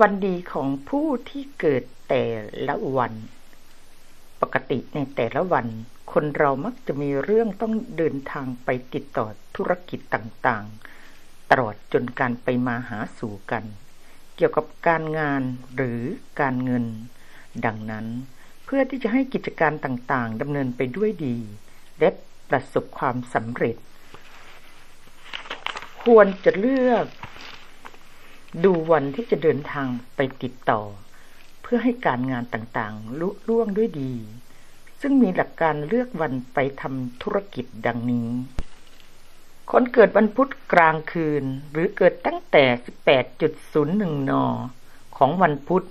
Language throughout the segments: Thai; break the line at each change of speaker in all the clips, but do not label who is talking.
วันดีของผู้ที่เกิดแต่ละวัน ปกติในแต่ละวัน คนเรามักจะมีเรื่องต้องเดินทางไปติดต่อธุรกิจต่างๆ ตลอดจนการไปมาหาสู่กัน เกี่ยวกับการงานหรือการเงิน ดังนั้น เพื่อที่จะให้กิจการต่างๆดำเนินไปด้วยดี และประสบความสำเร็จ ควรจะเลือก ดูวันที่จะเดินทางไปติดต่อ เพื่อให้การงานต่างๆลุล่วงด้วยดี ซึ่งมีหลักการเลือกวันไปทำธุรกิจดังนี้ คนเกิดวันพุธกลางคืน หรือเกิดตั้งแต่ 18.01 น ของวันพุธ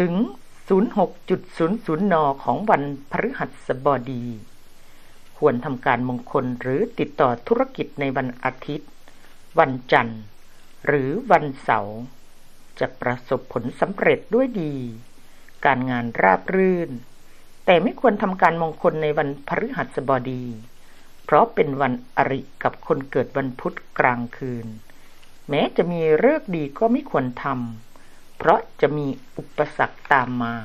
ถึง 06.00 น ของวันพฤหัสบดี ควรทำการมงคลหรือติดต่อธุรกิจในวันอาทิตย์ วันจันทร์ หรือวันเสาร์จะประสบผลสำเร็จด้วยดี การงานราบรื่น แต่ไม่ควรทำการมงคลในวันพฤหัสบดี เพราะเป็นวันอริกับคนเกิดวันพุธกลางคืน แม้จะมีเลิกดีก็ไม่ควรทำเพราะจะมีอุปสรรคตามมา